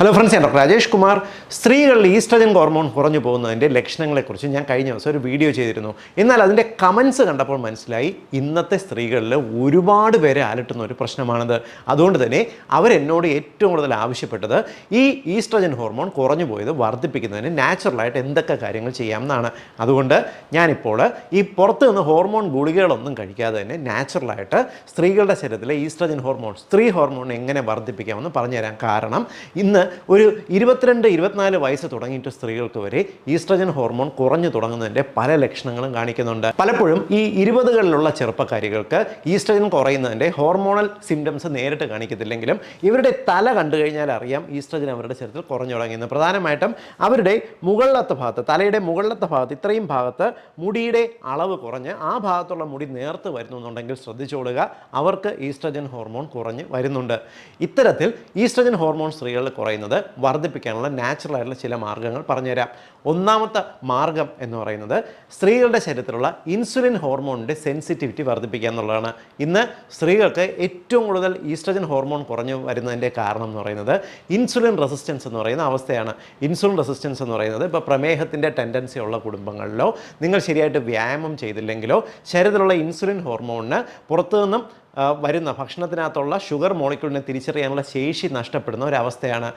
Hello friends ഞാൻ doctor Rajesh Kumar. സ്ത്രീകളിൽ oestrogen hormone കുറഞ്ഞു പോകുന്നതിന്റെ ലക്ഷണങ്ങളെക്കുറിച്ച് ഞാൻ കഴിഞ്ഞ ദിവസം ഒരു വീഡിയോ ചെയ്തിരുന്നു. എന്നാൽ അതിന്റെ കമൻസ് കണ്ടപ്പോൾ മനസ്സിലായി ഇന്നത്തെ സ്ത്രീകളിൽ ഒരുപാട് പേരെ അലട്ടുന്ന ഒരു പ്രശ്നമാണത്. അതുകൊണ്ട് തന്നെ അവരെന്നോട് ഏറ്റവും കൂടുതൽ ആവശ്യപ്പെട്ടത് ഈ ഈസ്ട്രജൻ ഹോർമോൺ കുറഞ്ഞു പോയത് വർദ്ധിപ്പിക്കുന്നതിന് നാച്ചുറലായിട്ട് എന്തൊക്കെ കാര്യങ്ങൾ ചെയ്യാമെന്നാണ്. അതുകൊണ്ട് ഞാനിപ്പോൾ ഈ പുറത്ത് നിന്ന് ഹോർമോൺ ഗുളികകളൊന്നും കഴിക്കാതെ തന്നെ നാച്ചുറലായിട്ട് സ്ത്രീകളുടെ ശരീരത്തിലെ ഈസ്ട്രജൻ ഹോർമോൺ സ്ത്രീ ഹോർമോൺ എങ്ങനെ വർദ്ധിപ്പിക്കാമെന്ന് പറഞ്ഞുതരാം. കാരണം ഇന്ന് ഒരു ഇരുപത്തിരണ്ട് ഇരുപത്തിനാല് വയസ്സ് തുടങ്ങിയിട്ട് സ്ത്രീകൾക്ക് വരെ ഈസ്ട്രജൻ ഹോർമോൺ കുറഞ്ഞു തുടങ്ങുന്നതിന്റെ പല ലക്ഷണങ്ങളും കാണിക്കുന്നുണ്ട്. പലപ്പോഴും ഈ ഇരുപതുകളിലുള്ള ചെറുപ്പക്കാരികൾക്ക് ഈസ്ട്രജൻ കുറയുന്നതിന്റെ ഹോർമോണൽ സിംറ്റംസ് നേരിട്ട് കാണിക്കത്തില്ലെങ്കിലും ഇവരുടെ തല കണ്ടു കഴിഞ്ഞാൽ അറിയാം ഈസ്ട്രജൻ അവരുടെ ശരീരത്തിൽ കുറഞ്ഞു തുടങ്ങിയെന്ന്. പ്രധാനമായിട്ടും അവരുടെ മുകളിലത്തെ ഭാഗത്ത് തലയുടെ മുകളിലത്തെ ഭാഗത്ത് ഇത്രയും ഭാഗത്ത് മുടിയുടെ അളവ് കുറഞ്ഞ് ആ ഭാഗത്തുള്ള മുടി നേർത്ത് വരുന്നുണ്ടെങ്കിൽ ശ്രദ്ധിച്ചോളുക അവർക്ക് ഈസ്ട്രജൻ ഹോർമോൺ കുറഞ്ഞ് വരുന്നുണ്ട്. ഇത്തരത്തിൽ ഈസ്ട്രജൻ ഹോർമോൺ സ്ത്രീകളിൽ കുറയുന്നത് വർദ്ധിപ്പിക്കാനുള്ള നാച്ചുറൽ ആയിട്ടുള്ള ചില മാർഗങ്ങൾ പറഞ്ഞുതരാം. ഒന്നാമത്തെ മാർഗം എന്ന് പറയുന്നത് സ്ത്രീകളുടെ ശരീരത്തിലുള്ള ഇൻസുലിൻ ഹോർമോണിന്റെ സെൻസിറ്റിവിറ്റി വർദ്ധിപ്പിക്കുക എന്നുള്ളതാണ്. ഇന്ന് സ്ത്രീകൾക്ക് ഏറ്റവും കൂടുതൽ ഈസ്ട്രജൻ ഹോർമോൺ കുറഞ്ഞു വരുന്നതിന്റെ കാരണം എന്ന് പറയുന്നത് ഇൻസുലിൻ റെസിസ്റ്റൻസ് എന്ന് പറയുന്ന അവസ്ഥയാണ്. ഇൻസുലിൻ റെസിസ്റ്റൻസ് എന്ന് പറയുന്നത് ഇപ്പോൾ പ്രമേഹത്തിന്റെ ടെൻഡൻസി ഉള്ള കുടുംബങ്ങളിലോ നിങ്ങൾ ശരിയായിട്ട് വ്യായാമം ചെയ്തില്ലെങ്കിലോ ശരീരത്തിലുള്ള ഇൻസുലിൻ ഹോർമോണിന് പുറത്തു നിന്നും വരുന്ന ഭക്ഷണത്തിനകത്തുള്ള ഷുഗർ മോളിക്യൂളിനെ തിരിച്ചറിയാനുള്ള ശേഷി നഷ്ടപ്പെടുന്ന ഒരവസ്ഥയാണ്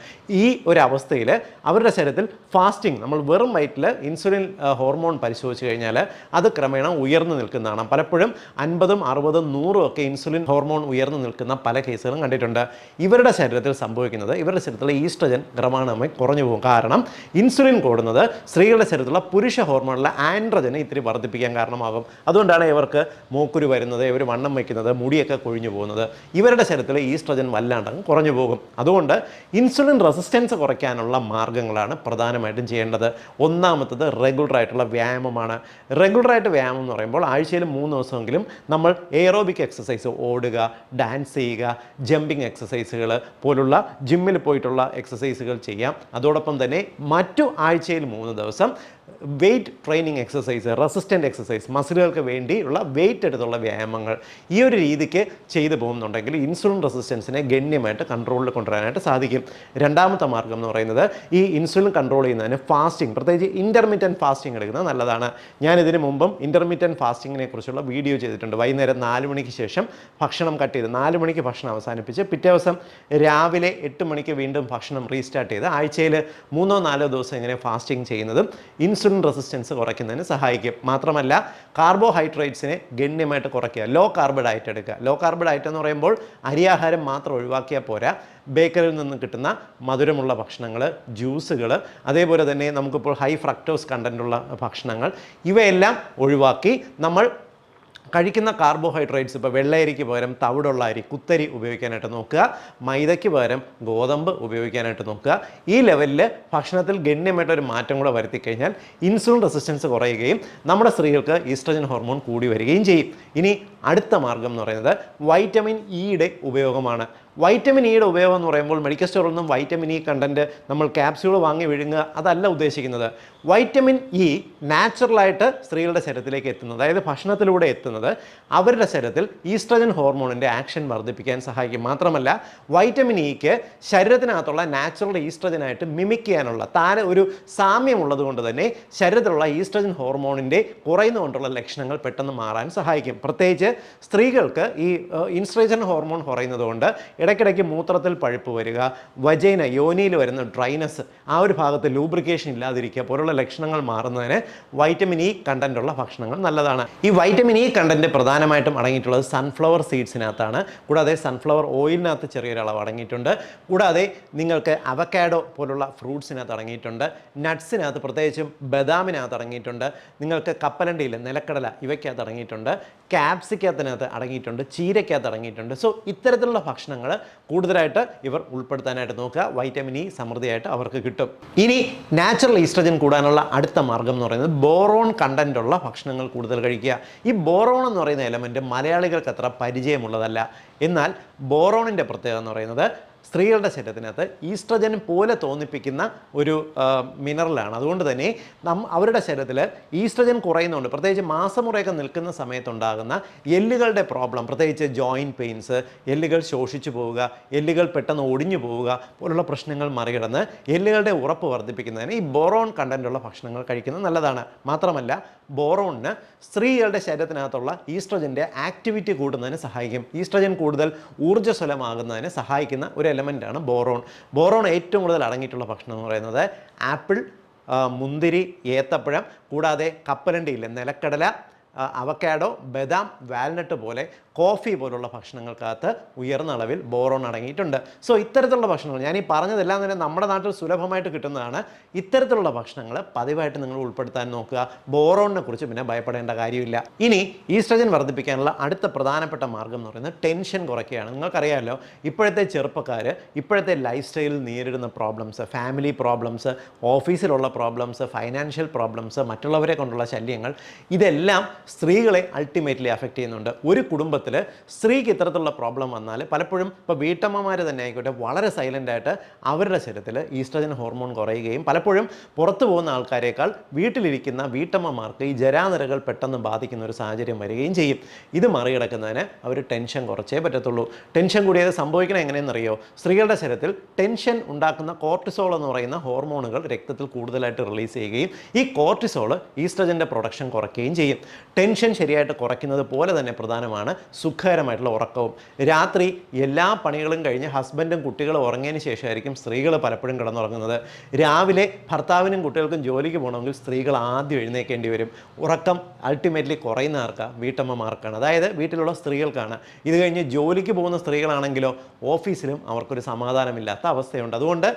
ഈ ഒരു അവസ്ഥയിൽ അവരുടെ ശരീരത്തിൽ ഫാസ്റ്റിംഗ് നമ്മൾ വെറും വയറ്റിൽ ഇൻസുലിൻ ഹോർമോൺ പരിശോധിച്ച് കഴിഞ്ഞാൽ അത് ക്രമേണ ഉയർന്നു നിൽക്കുന്നതാണ് പലപ്പോഴും അൻപതും അറുപതും നൂറും ഒക്കെ ഇൻസുലിൻ ഹോർമോൺ ഉയർന്നു നിൽക്കുന്ന പല കേസുകളും കണ്ടിട്ടുണ്ട്. ഇവരുടെ ശരീരത്തിൽ സംഭവിക്കുന്നത് ഇവരുടെ ശരീരത്തിലെ ഈസ്ട്രജൻ ക്രമാണമായി കുറഞ്ഞു പോകും. കാരണം ഇൻസുലിൻ കൂടുന്നത് സ്ത്രീകളുടെ ശരീരത്തിലുള്ള പുരുഷ ഹോർമോണിലെ ആൻഡ്രജനെ ഇത്തിരി വർദ്ധിപ്പിക്കാൻ കാരണമാകും. അതുകൊണ്ടാണ് ഇവർക്ക് മൂക്കുരു വരുന്നത് ഇവർ വണ്ണം വയ്ക്കുന്നത് മുടിയൊക്കെ കൊഴിഞ്ഞു പോകുന്നത് ഇവരുടെ ശരീരത്തിൽ ഈസ്ട്രജൻ വല്ലാണ്ട് അങ്ങ് കുറഞ്ഞു പോകും. അതുകൊണ്ട് ഇൻസുലിൻ റെസിസ്റ്റൻസ് കുറയ്ക്കാനുള്ള മാർഗങ്ങളാണ് പ്രധാനമായിട്ടും ചെയ്യേണ്ടത്. ഒന്നാമത്തത് റെഗുലർ ആയിട്ടുള്ള വ്യായാമമാണ്. റെഗുലർ ആയിട്ട് വ്യായാമം എന്ന് പറയുമ്പോൾ ആഴ്ചയിൽ മൂന്ന് ദിവസമെങ്കിലും നമ്മൾ എയറോബിക് എക്സസൈസ് ഓടുക ഡാൻസ് ചെയ്യുക ജമ്പിങ് എക്സസൈസുകൾ പോലുള്ള ജിമ്മിൽ പോയിട്ടുള്ള എക്സസൈസുകൾ ചെയ്യാം. അതോടൊപ്പം തന്നെ മറ്റു ആഴ്ചയിൽ മൂന്ന് ദിവസം weight training exercise resistant exercise മസിലുകൾക്ക് വേണ്ടിയുള്ള വെയിറ്റ് എടുത്തുള്ള വ്യായാമങ്ങൾ ഈ ഒരു രീതിക്ക് ചെയ്തു പോകുന്നുണ്ടെങ്കിൽ ഇൻസുലിൻ റെസിസ്റ്റൻസിനെ ഗണ്യമായിട്ട് കൺട്രോളിൽ കൊണ്ടുവരാനായിട്ട് സാധിക്കും. രണ്ടാമത്തെ മാർഗം എന്ന് പറയുന്നത് ഈ ഇൻസുലിൻ കൺട്രോൾ ചെയ്യുന്നതിന് ഫാസ്റ്റിംഗ് പ്രത്യേകിച്ച് ഇന്റർമീറ്റന്റ് ഫാസ്റ്റിംഗ് എടുക്കുന്നത് നല്ലതാണ്. ഞാൻ ഇതിനു മുമ്പും ഇന്റർമീറ്റന്റ് ഫാസ്റ്റിങ്ങിനെ കുറിച്ചുള്ള വീഡിയോ ചെയ്തിട്ടുണ്ട്. വൈകുന്നേരം നാല് മണിക്ക് ശേഷം ഭക്ഷണം കട്ട് ചെയ്ത് നാല് മണിക്ക് ഭക്ഷണം അവസാനിപ്പിച്ച് പിറ്റേ ദിവസം രാവിലെ എട്ട് മണിക്ക് വീണ്ടും ഭക്ഷണം റീസ്റ്റാർട്ട് ചെയ്ത് ആഴ്ചയിൽ മൂന്നോ നാലോ ദിവസം ഇങ്ങനെ ഫാസ്റ്റിംഗ് ചെയ്യുന്നതും ഇൻസുലിൻ റെസിസ്റ്റൻസ് കുറയ്ക്കുന്നതിന് സഹായിക്കും. മാത്രമല്ല കാർബോഹൈഡ്രേറ്റ്സിനെ ഗണ്യമായിട്ട് കുറയ്ക്കുക. ലോ കാർബ് ഡയറ്റ് എടുക്കുക. ലോ കാർബ് ഡയറ്റ് എന്ന് പറയുമ്പോൾ അരിയാഹാരം മാത്രം ഒഴിവാക്കിയാൽ പോരാ. ബേക്കറിയിൽ നിന്ന് കിട്ടുന്ന മധുരമുള്ള ഭക്ഷണങ്ങൾ ജ്യൂസുകൾ അതേപോലെ തന്നെ നമുക്കിപ്പോൾ ഹൈ ഫ്രക്ടോസ് കണ്ടന്റുള്ള ഭക്ഷണങ്ങൾ ഇവയെല്ലാം ഒഴിവാക്കി നമ്മൾ കഴിക്കുന്ന കാർബോഹൈഡ്രേറ്റ്സ് ഇപ്പോൾ വെള്ളയരിക്ക് പകരം തവിടുള്ള അരി കുത്തരി ഉപയോഗിക്കാനായിട്ട് നോക്കുക. മൈദയ്ക്ക് പകരം ഗോതമ്പ് ഉപയോഗിക്കാനായിട്ട് നോക്കുക. ഈ ലെവലിൽ ഭക്ഷണത്തിൽ ഗണ്യമായിട്ടൊരു മാറ്റം കൂടെ വരുത്തി കഴിഞ്ഞാൽ ഇൻസുലിൻ റെസിസ്റ്റൻസ് കുറയുകയും നമ്മുടെ സ്ത്രീകൾക്ക് ഈസ്ട്രജൻ ഹോർമോൺ കൂടി വരികയും ചെയ്യും. ഇനി അടുത്ത മാർഗം എന്ന് പറയുന്നത് വൈറ്റമിൻ ഇയുടെ ഉപയോഗമാണ്. വൈറ്റമിൻ ഇയുടെ ഉപയോഗം എന്ന് പറയുമ്പോൾ മെഡിക്കൽ സ്റ്റോറിൽ നിന്നും വൈറ്റമിൻ ഇ കണ്ടന്റ് നമ്മൾ ക്യാപ്സ്യൂൾ വാങ്ങി വിഴുങ്ങുക അതല്ല ഉദ്ദേശിക്കുന്നത്. വൈറ്റമിൻ ഇ നാച്ചുറലായിട്ട് സ്ത്രീകളുടെ ശരീരത്തിലേക്ക് എത്തുന്നത് അതായത് ഭക്ഷണത്തിലൂടെ എത്തുന്നത് അവരുടെ ശരീരത്തിൽ ഈസ്ട്രജൻ ഹോർമോണിന്റെ ആക്ഷൻ വർദ്ധിപ്പിക്കാൻ സഹായിക്കും. മാത്രമല്ല വൈറ്റമിൻ ഇക്ക് ശരീരത്തിനകത്തുള്ള നാച്ചുറൽ ഈസ്ട്രജനായിട്ട് മിമിക് ചെയ്യാനുള്ള താര ഒരു സാമ്യമുള്ളത് കൊണ്ട് തന്നെ ശരീരത്തിലുള്ള ഈസ്ട്രജൻ ഹോർമോണിന്റെ കുറയുന്നതുകൊണ്ടുള്ള ലക്ഷണങ്ങൾ പെട്ടെന്ന് മാറാൻ സഹായിക്കും. പ്രത്യേകിച്ച് സ്ത്രീകൾക്ക് ഈ ഇൻസ്ട്രജൻ ഹോർമോൺ കുറയുന്നത് കൊണ്ട് ഇടയ്ക്കിടയ്ക്ക് മൂത്രത്തിൽ പഴുപ്പ് വരിക വജൈന യോനിയിൽ വരുന്ന ഡ്രൈനസ് ആ ഒരു ഭാഗത്ത് ലൂബ്രിക്കേഷൻ ഇല്ലാതിരിക്കുക പോലുള്ള ലക്ഷണങ്ങൾ മാറുന്നതിന് വൈറ്റമിൻ ഇ കണ്ടന്റുള്ള ഭക്ഷണങ്ങൾ നല്ലതാണ്. ഈ വൈറ്റമിൻ ഇ കണ്ടന്റ് പ്രധാനമായിട്ടും അടങ്ങിയിട്ടുള്ളത് സൺഫ്ലവർ സീഡ്സിനകത്താണ് കൂടാതെ സൺഫ്ലവർ ഓയിലിനകത്ത് ചെറിയൊരളവ് അടങ്ങിയിട്ടുണ്ട്. കൂടാതെ നിങ്ങൾക്ക് അവക്കാഡോ പോലുള്ള ഫ്രൂട്ട്സിനകത്ത് അടങ്ങിയിട്ടുണ്ട്. നട്ട്സിനകത്ത് പ്രത്യേകിച്ചും ബദാമിനകത്ത് അടങ്ങിയിട്ടുണ്ട്. നിങ്ങൾക്ക് കപ്പലണ്ടിയിൽ നിലക്കടല ഇവയ്ക്കകത്ത് അടങ്ങിയിട്ടുണ്ട്. ക്യാപ്സിക്കകത്തിനകത്ത് അടങ്ങിയിട്ടുണ്ട്. ചീരയ്ക്കകത്ത് അടങ്ങിയിട്ടുണ്ട്. സോ ഇത്തരത്തിലുള്ള ഭക്ഷണങ്ങൾ കൂടുതലായിട്ട് ഇവർ ഉൾപ്പെടുത്താനായിട്ട് നോക്കുക. വൈറ്റമിൻ ഇ സമൃദ്ധിയായിട്ട് അവർക്ക് കിട്ടും. ഇനി നാച്ചുറൽ ഈസ്ട്രജൻ കൂടാനുള്ള അടുത്ത മാർഗം എന്ന് പറയുന്നത് ബോറോൺ കണ്ടന്റ് ഉള്ള ഭക്ഷണങ്ങൾ കൂടുതൽ കഴിക്കുക. ഈ ബോറോൺ എന്ന് പറയുന്ന എലമെന്റ് മലയാളികൾക്ക് അത്ര പരിചയമുള്ളതല്ല. എന്നാൽ ബോറോണിന്റെ പ്രത്യേകത എന്ന് പറയുന്നത് സ്ത്രീകളുടെ ശരീരത്തിനകത്ത് ഈസ്ട്രജൻ പോലെ തോന്നിപ്പിക്കുന്ന ഒരു മിനറലാണ് അതുകൊണ്ട് തന്നെ നം അവരുടെ ശരീരത്തിൽ ഈസ്ട്രജൻ കുറയുന്നുണ്ട്. പ്രത്യേകിച്ച് മാസമുറയൊക്കെ നിൽക്കുന്ന സമയത്തുണ്ടാകുന്ന എല്ലുകളുടെ പ്രോബ്ലം പ്രത്യേകിച്ച് ജോയിന്റ് പെയിൻസ് എല്ലുകൾ ശോഷിച്ചു പോവുക എല്ലുകൾ പെട്ടെന്ന് ഒടിഞ്ഞു പോവുക പോലുള്ള പ്രശ്നങ്ങൾ മറികടന്ന് എല്ലുകളുടെ ഉറപ്പ് വർദ്ധിപ്പിക്കുന്നതിന് ഈ ബോറോൺ കണ്ടന്റുള്ള ഭക്ഷണങ്ങൾ കഴിക്കുന്നത് നല്ലതാണ്. മാത്രമല്ല ബോറോണിന് സ്ത്രീകളുടെ ശരീരത്തിനകത്തുള്ള ഈസ്ട്രജന്റെ ആക്ടിവിറ്റി കൂടുന്നതിന് സഹായിക്കും. ഈസ്ട്രജൻ കൂടുതൽ ഊർജസ്വലമാകുന്നതിന് സഹായിക്കുന്ന ഒരു എലമെന്റാണ് ബോറോൺ ബോറോൺ ഏറ്റവും കൂടുതൽ അടങ്ങിയിട്ടുള്ള ഭക്ഷണം എന്ന് പറയുന്നത് ആപ്പിൾ മുന്തിരി ഏത്തപ്പഴം കൂടാതെ കപ്പലണ്ടിയില്ല നിലക്കടല അവക്കാഡോ ബദാം വാൽനട്ട് പോലെ കോഫി പോലുള്ള ഭക്ഷണങ്ങൾക്കകത്ത് ഉയർന്ന അളവിൽ ബോറോൺ അടങ്ങിയിട്ടുണ്ട്. സോ ഇത്തരത്തിലുള്ള ഭക്ഷണങ്ങൾ ഞാൻ ഈ പറഞ്ഞതെല്ലാം തന്നെ നമ്മുടെ നാട്ടിൽ സുലഭമായിട്ട് കിട്ടുന്നതാണ്. ഇത്തരത്തിലുള്ള ഭക്ഷണങ്ങൾ പതിവായിട്ട് നിങ്ങൾ ഉൾപ്പെടുത്താൻ നോക്കുക. ബോറോണിനെ കുറിച്ച് പിന്നെ ഭയപ്പെടേണ്ട കാര്യമില്ല. ഇനി ഈസ്ട്രജൻ വർദ്ധിപ്പിക്കാനുള്ള അടുത്ത പ്രധാനപ്പെട്ട മാർഗം എന്ന് പറയുന്നത് ടെൻഷൻ കുറയ്ക്കുകയാണ്. നിങ്ങൾക്കറിയാമല്ലോ ഇപ്പോഴത്തെ ചെറുപ്പക്കാർ ഇപ്പോഴത്തെ ലൈഫ് സ്റ്റൈലിൽ നേരിടുന്ന പ്രോബ്ലംസ് ഫാമിലി പ്രോബ്ലംസ് ഓഫീസിലുള്ള പ്രോബ്ലംസ് ഫൈനാൻഷ്യൽ പ്രോബ്ലംസ് മറ്റുള്ളവരെ കൊണ്ടുള്ള ശല്യങ്ങൾ ഇതെല്ലാം സ്ത്രീകളെ അൾട്ടിമേറ്റ്ലി അഫക്റ്റ് ചെയ്യുന്നുണ്ട്. ഒരു കുടുംബത്തിൽ സ്ത്രീക്ക് ഇത്തരത്തിലുള്ള പ്രോബ്ലം വന്നാൽ പലപ്പോഴും ഇപ്പോൾ വീട്ടമ്മമാർ തന്നെ ആയിക്കോട്ടെ വളരെ സൈലന്റ് ആയിട്ട് അവരുടെ ശരീരത്തിൽ ഈസ്ട്രജൻ ഹോർമോൺ കുറയുകയും പലപ്പോഴും പുറത്തു പോകുന്ന ആൾക്കാരേക്കാൾ വീട്ടിലിരിക്കുന്ന വീട്ടമ്മമാർക്ക് ഈ ജരാനിരകൾ പെട്ടെന്ന് ബാധിക്കുന്ന ഒരു സാഹചര്യം വരികയും ചെയ്യും. ഇത് മറികടക്കുന്നതിന് അവർ ടെൻഷൻ കുറച്ചേ പറ്റത്തുള്ളൂ. ടെൻഷൻ കൂടിയത് സംഭവിക്കണം എങ്ങനെയെന്നറിയോ? സ്ത്രീകളുടെ ശരീരത്തിൽ ടെൻഷൻ ഉണ്ടാക്കുന്ന കോർട്ടിസോൾ എന്ന് പറയുന്ന ഹോർമോണുകൾ രക്തത്തിൽ കൂടുതലായിട്ട് റിലീസ് ചെയ്യുകയും ഈ കോർട്ടിസോൾ ഈസ്ട്രജന്റെ പ്രൊഡക്ഷൻ കുറയ്ക്കുകയും ചെയ്യും. ടെൻഷൻ ശരിയായിട്ട് കുറയ്ക്കുന്നത് പോലെ തന്നെ പ്രധാനമാണ് സുഖകരമായിട്ടുള്ള ഉറക്കവും. രാത്രി എല്ലാ പണികളും കഴിഞ്ഞ് ഹസ്ബൻഡും കുട്ടികളും ഉറങ്ങിയതിന് ശേഷമായിരിക്കും സ്ത്രീകൾ പലപ്പോഴും കിടന്നുറങ്ങുന്നത്. രാവിലെ ഭർത്താവിനും കുട്ടികൾക്കും ജോലിക്ക് പോകണമെങ്കിൽ സ്ത്രീകൾ ആദ്യം എഴുന്നേക്കേണ്ടി വരും. ഉറക്കം അൾട്ടിമേറ്റ്ലി കുറയുന്ന ആർക്കാണ് വീട്ടമ്മമാർക്കാണ്. അതായത് വീട്ടിലുള്ള സ്ത്രീകൾക്കാണ്. ഇത് കഴിഞ്ഞ് ജോലിക്ക് പോകുന്ന സ്ത്രീകളാണെങ്കിലോ ഓഫീസിലും അവർക്കൊരു സമാധാനമില്ലാത്ത അവസ്ഥയുണ്ട്. അതുകൊണ്ട്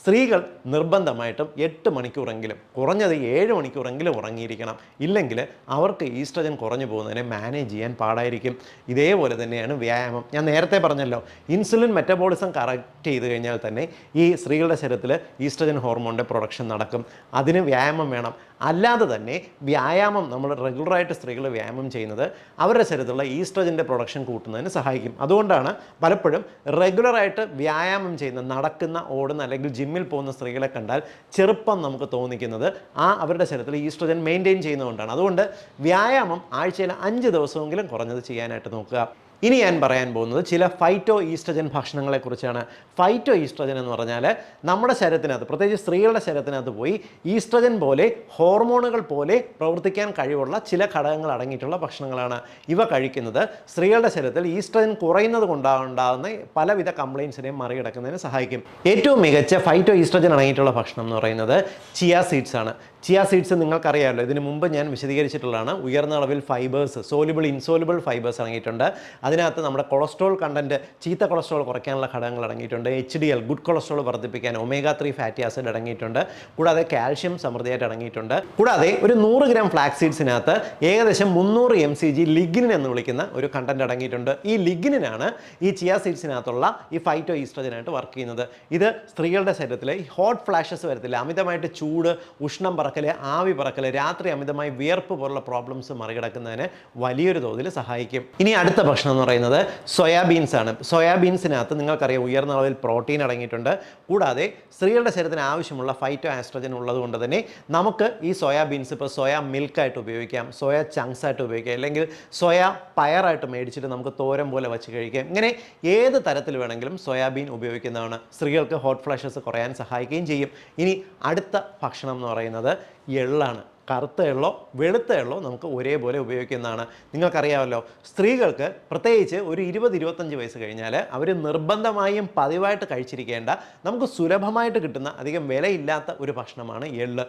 സ്ത്രീകൾ നിർബന്ധമായിട്ടും എട്ട് മണിക്കൂറെങ്കിലും കുറഞ്ഞത് ഏഴ് മണിക്കൂറെങ്കിലും ഉറങ്ങിയിരിക്കണം. ഇല്ലെങ്കിൽ അവർക്ക് ഈസ്ട്രജൻ കുറഞ്ഞു പോകുന്നതിനെ മാനേജ് ചെയ്യാൻ പാടായിരിക്കും. ഇതേപോലെ തന്നെയാണ് വ്യായാമം. ഞാൻ നേരത്തെ പറഞ്ഞല്ലോ ഇൻസുലിൻ മെറ്റബോളിസം കറക്റ്റ് ചെയ്ത് കഴിഞ്ഞാൽ തന്നെ ഈ സ്ത്രീകളുടെ ശരീരത്തിൽ ഈസ്ട്രജൻ ഹോർമോണിന്റെ പ്രൊഡക്ഷൻ നടക്കും. അതിന് വ്യായാമം വേണം. അല്ലാതെ തന്നെ വ്യായാമം നമ്മൾ റെഗുലറായിട്ട് സ്ത്രീകൾ വ്യായാമം ചെയ്യുന്നത് അവരുടെ ശരീരത്തിലുള്ള ഈസ്ട്രജന്റെ പ്രൊഡക്ഷൻ കൂട്ടുന്നതിന് സഹായിക്കും. അതുകൊണ്ടാണ് പലപ്പോഴും റെഗുലറായിട്ട് വ്യായാമം ചെയ്യുന്ന നടക്കുന്ന ഓടുന്ന അല്ലെങ്കിൽ ജിമ്മിൽ പോകുന്ന സ്ത്രീകളെ കണ്ടാൽ ചെറുപ്പം നമുക്ക് തോന്നിക്കുന്നത് ആ അവരുടെ ശരീരത്തിൽ ഈസ്ട്രജൻ മെയിന്റെയിൻ ചെയ്യുന്നതുകൊണ്ടാണ്. അതുകൊണ്ട് വ്യായാമം ആഴ്ചയിൽ അഞ്ച് ദിവസമെങ്കിലും കുറഞ്ഞത് ചെയ്യാനായിട്ട് നോക്കുക. ഇനി ഞാൻ പറയാൻ പോകുന്നത് ചില ഫൈറ്റോ ഈസ്ട്രജൻ ഭക്ഷണങ്ങളെക്കുറിച്ചാണ് ഫൈറ്റോ ഈസ്ട്രജൻ എന്ന് പറഞ്ഞാൽ നമ്മുടെ ശരീരത്തിനകത്ത് പ്രത്യേകിച്ച് സ്ത്രീകളുടെ ശരീരത്തിനകത്ത് പോയി ഈസ്ട്രജൻ പോലെ ഹോർമോണുകൾ പോലെ പ്രവർത്തിക്കാൻ കഴിവുള്ള ചില ഘടകങ്ങൾ അടങ്ങിയിട്ടുള്ള ഭക്ഷണങ്ങളാണ് ഇവ കഴിക്കുന്നത്. സ്ത്രീകളുടെ ശരീരത്തിൽ ഈസ്ട്രജൻ കുറയുന്നത് കൊണ്ടാകുന്ന പലവിധ കംപ്ലയിൻസിനെയും മറികടക്കുന്നതിന് സഹായിക്കും. ഏറ്റവും മികച്ച ഫൈറ്റോ ഈസ്ട്രജൻ അടങ്ങിയിട്ടുള്ള ഭക്ഷണം എന്ന് പറയുന്നത് ചിയ സീഡ്സ് ആണ്. ചിയ സീഡ്സ് നിങ്ങൾക്കറിയാമല്ലോ. ഇതിന് മുമ്പ് ഞാൻ വിശദീകരിച്ചിട്ടുള്ളതാണ് ഉയർന്ന അളവിൽ ഫൈബേഴ്സ് സോലിബിൾ ഇൻസോലിബിൾ ഫൈബേഴ്സ് അടങ്ങിയിട്ടുണ്ട്. അതിനകത്ത് നമ്മുടെ കൊളസ്ട്രോൾ കണ്ടന്റ് ചീത്ത കൊളസ്ട്രോൾ കുറയ്ക്കാനുള്ള ഘടകങ്ങൾ അടങ്ങിയിട്ടുണ്ട്. H D L good cholesterol വർദ്ധിപ്പിക്കാൻ ഒമേഗ ത്രീ ഫാറ്റി ആസിഡ് അടങ്ങിയിട്ടുണ്ട്. കൂടാതെ കാൽഷ്യം സമൃദ്ധിയായിട്ട് അടങ്ങിയിട്ടുണ്ട്. കൂടാതെ ഒരു നൂറ് ഗ്രാം ഫ്ലാക്സ് സീഡ്സിനകത്ത് ഏകദേശം മുന്നൂറ് എം സി ജി ലിഗ്നിൻ എന്ന് വിളിക്കുന്ന ഒരു കണ്ടന്റ് അടങ്ങിയിട്ടുണ്ട്. ഈ ലിഗ്നിനാണ് ഈ ചിയ സീഡ്സിനകത്തുള്ള ഈ ഫൈറ്റോ ഈസ്ട്രജനായിട്ട് വർക്ക് ചെയ്യുന്നത്. ഇത് സ്ത്രീകളുടെ ശരീരത്തിലെ ഹോട്ട് ഫ്ലാഷസ് വരത്തില്ല. അമിതമായിട്ട് ചൂട് ഉഷ്ണം പറക്കൽ ആവി പറക്കൽ രാത്രി അമിതമായി വിയർപ്പ് പോലുള്ള പ്രോബ്ലംസ് മറികടക്കുന്നതിന് വലിയൊരു തോതിൽ സഹായിക്കും. ഇനി അടുത്ത ഭക്ഷണം എന്ന് പറയുന്നത് സോയാബീൻസ് ആണ്. സോയാബീൻസിനകത്ത് നിങ്ങൾക്കറിയാം ഉയർന്ന അളവിൽ പ്രോട്ടീൻ അടങ്ങിയിട്ടുണ്ട്. കൂടാതെ സ്ത്രീകളുടെ ശരീരത്തിന് ആവശ്യമുള്ള ഫൈറ്റോ ആസ്ട്രജൻ ഉള്ളത് കൊണ്ട് തന്നെ നമുക്ക് ഈ സോയാബീൻസ് ഇപ്പോൾ സോയ മിൽക്കായിട്ട് ഉപയോഗിക്കാം സോയ ചങ്ക്സ് ആയിട്ട് ഉപയോഗിക്കാം അല്ലെങ്കിൽ സോയ പയറായിട്ട് മേടിച്ചിട്ട് നമുക്ക് തോരൻ പോലെ വെച്ച് കഴിക്കാം. ഇങ്ങനെ ഏത് തരത്തിൽ വേണമെങ്കിലും സോയാബീൻ ഉപയോഗിക്കുന്നതാണ്. സ്ത്രീകൾക്ക് ഹോട്ട് ഫ്ലാഷസ് കുറയാൻ സഹായിക്കുകയും ചെയ്യും. ഇനി അടുത്ത ഭക്ഷണം എന്ന് പറയുന്നത് എള്ളാണ്. കറുത്ത എള്ളോ വെളുത്ത എള്ളോ നമുക്ക് ഒരേപോലെ ഉപയോഗിക്കുന്നതാണ്. നിങ്ങൾക്കറിയാമല്ലോ സ്ത്രീകൾക്ക് പ്രത്യേകിച്ച് ഒരു ഇരുപത് ഇരുപത്തഞ്ച് വയസ്സ് കഴിഞ്ഞാൽ അവർ നിർബന്ധമായും പതിവായിട്ട് കഴിച്ചിരിക്കേണ്ട നമുക്ക് സുലഭമായിട്ട് കിട്ടുന്ന അധികം വിലയില്ലാത്ത ഒരു ഭക്ഷണമാണ് എള്ള്.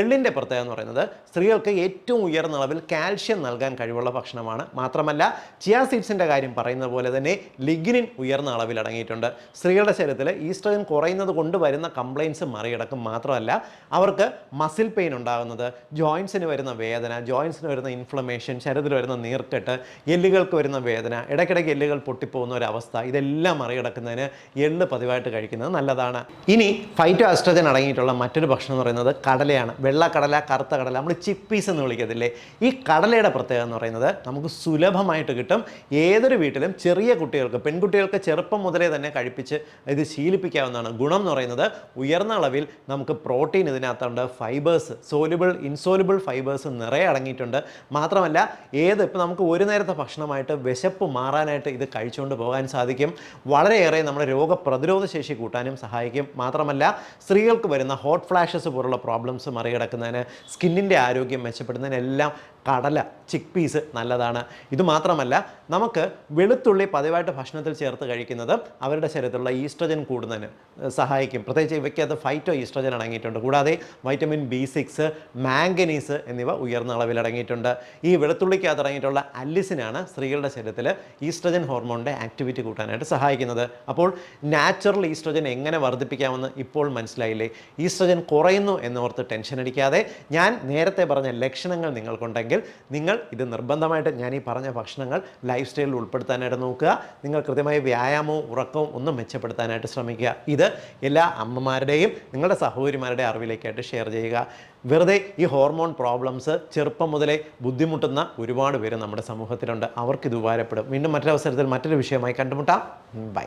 എള്ളിന്റെ പ്രത്യേകത എന്ന് പറയുന്നത് സ്ത്രീകൾക്ക് ഏറ്റവും ഉയർന്ന അളവിൽ കാൽഷ്യം നൽകാൻ കഴിവുള്ള ഭക്ഷണമാണ്. മാത്രമല്ല ചിയാ സീഡ്സിന്റെ കാര്യം പറയുന്ന പോലെ തന്നെ ലിഗ്നിൻ ഉയർന്ന അളവിൽ അടങ്ങിയിട്ടുണ്ട്. സ്ത്രീകളുടെ ശരീരത്തിൽ ഈസ്ട്രജൻ കുറയുന്നത് കൊണ്ട് വരുന്ന കംപ്ലയിൻസ് മറികടക്കും മാത്രമല്ല അവർക്ക് മസിൽ പെയിൻ ഉണ്ടാകുന്നത് ജോയിൻസിന് വരുന്ന വേദന ജോയിൻസിന് വരുന്ന ഇൻഫ്ലമേഷൻ ശരീരത്തിൽ വരുന്ന നീർക്കെട്ട് എല്ലുകൾക്ക് വരുന്ന വേദന ഇടയ്ക്കിടയ്ക്ക് എല്ലുകൾ പൊട്ടിപ്പോകുന്ന ഒരവസ്ഥ ഇതെല്ലാം മറികടക്കുന്നതിന് എള്ള് പതിവായിട്ട് കഴിക്കുന്നത് നല്ലതാണ്. ഇനി ഫൈറ്റോ ആസ്ട്രജൻ അടങ്ങിയിട്ടുള്ള മറ്റൊരു ഭക്ഷണം എന്ന് പറയുന്നത് കടലയാണ്. വെള്ളക്കടല കറുത്ത കടല നമ്മൾ ചിപ്പീസ് എന്ന് വിളിക്കത്തില്ലേ? ഈ കടലയുടെ പ്രത്യേകത എന്ന് പറയുന്നത് നമുക്ക് സുലഭമായിട്ട് കിട്ടും. ഏതൊരു വീട്ടിലും ചെറിയ കുട്ടികൾക്ക് പെൺകുട്ടികൾക്ക് ചെറുപ്പം മുതലേ തന്നെ കഴിപ്പിച്ച് ഇത് ശീലിപ്പിക്കാവുന്നതാണ്. ഗുണം എന്ന് പറയുന്നത് ഉയർന്ന അളവിൽ നമുക്ക് പ്രോട്ടീൻ ഇതിനകത്തുണ്ട് ഫൈബേഴ്സ് സോലുബിൾ ഇൻസോലുബിൾ ഫൈബേഴ്സ് നിറയെ അടങ്ങിയിട്ടുണ്ട്. മാത്രമല്ല ഏത് ഇപ്പോൾ നമുക്ക് ഒരു നേരത്തെ ഭക്ഷണമായിട്ട് വിശപ്പ് മാറാനായിട്ട് ഇത് കഴിച്ചുകൊണ്ട് പോകാൻ സാധിക്കും. വളരെയേറെ നമ്മുടെ രോഗപ്രതിരോധ ശേഷി കൂട്ടാനും സഹായിക്കും. മാത്രമല്ല സ്ത്രീകൾക്ക് വരുന്ന ഹോട്ട് ഫ്ലാഷസ് പോലുള്ള പ്രോബ്ലംസ് മറികടക്കുന്നതിന് സ്കിന്നിന്റെ ആരോഗ്യം മെച്ചപ്പെടുന്നതിനെല്ലാം കടല ചിക്ക് പീസ് നല്ലതാണ്. ഇത് മാത്രമല്ല നമുക്ക് വെളുത്തുള്ളി പതിവായിട്ട് ഭക്ഷണത്തിൽ ചേർത്ത് കഴിക്കുന്നത് അവരുടെ ശരീരത്തിലുള്ള ഈസ്ട്രജൻ കൂടുന്നതിന് സഹായിക്കും. പ്രത്യേകിച്ച് ഇവയ്ക്കകത്ത് ഫൈറ്റോ ഈസ്ട്രജൻ അടങ്ങിയിട്ടുണ്ട്. കൂടാതെ വൈറ്റമിൻ ബി സിക്സ് മാംഗനീസ് എന്നിവ ഉയർന്ന അളവിൽ അടങ്ങിയിട്ടുണ്ട്. ഈ വെളുത്തുള്ളിക്കകത്ത് അടങ്ങിയിട്ടുള്ള അല്ലിസിനാണ് സ്ത്രീകളുടെ ശരീരത്തിൽ ഈസ്ട്രജൻ ഹോർമോണിന്റെ ആക്ടിവിറ്റി കൂട്ടാനായിട്ട് സഹായിക്കുന്നത്. അപ്പോൾ നാച്ചുറൽ ഈസ്ട്രജൻ എങ്ങനെ വർദ്ധിപ്പിക്കാമെന്ന് ഇപ്പോൾ മനസ്സിലായില്ലേ? ഈസ്ട്രജൻ കുറയുന്നു എന്നോർത്ത് ടെൻഷൻ അടിക്കാതെ ഞാൻ നേരത്തെ പറഞ്ഞ ലക്ഷണങ്ങൾ നിങ്ങൾക്കുണ്ടെങ്കിൽ നിങ്ങൾ ഇത് നിർബന്ധമായിട്ട് ഞാൻ ഈ പറഞ്ഞ ഭക്ഷണങ്ങൾ ലൈഫ് സ്റ്റൈലിൽ ഉൾപ്പെടുത്താനായിട്ട് നോക്കുക. നിങ്ങൾ കൃത്യമായി വ്യായാമവും ഉറക്കവും ഒന്നും മെച്ചപ്പെടുത്താനായിട്ട് ശ്രമിക്കുക. ഇത് എല്ലാ അമ്മമാരുടെയും നിങ്ങളുടെ സഹോദരിമാരുടെ അറിവിലേക്കായിട്ട് ഷെയർ ചെയ്യുക. വെറുതെ ഈ ഹോർമോൺ പ്രോബ്ലംസ് ചെറുപ്പം മുതലേ ബുദ്ധിമുട്ടുന്ന ഒരുപാട് പേര് നമ്മുടെ സമൂഹത്തിലുണ്ട്. അവർക്ക് ഇത് ഉപകാരപ്പെടും. വീണ്ടും മറ്റൊരവസരത്തിൽ മറ്റൊരു വിഷയമായി കണ്ടുമുട്ടാം. ബൈ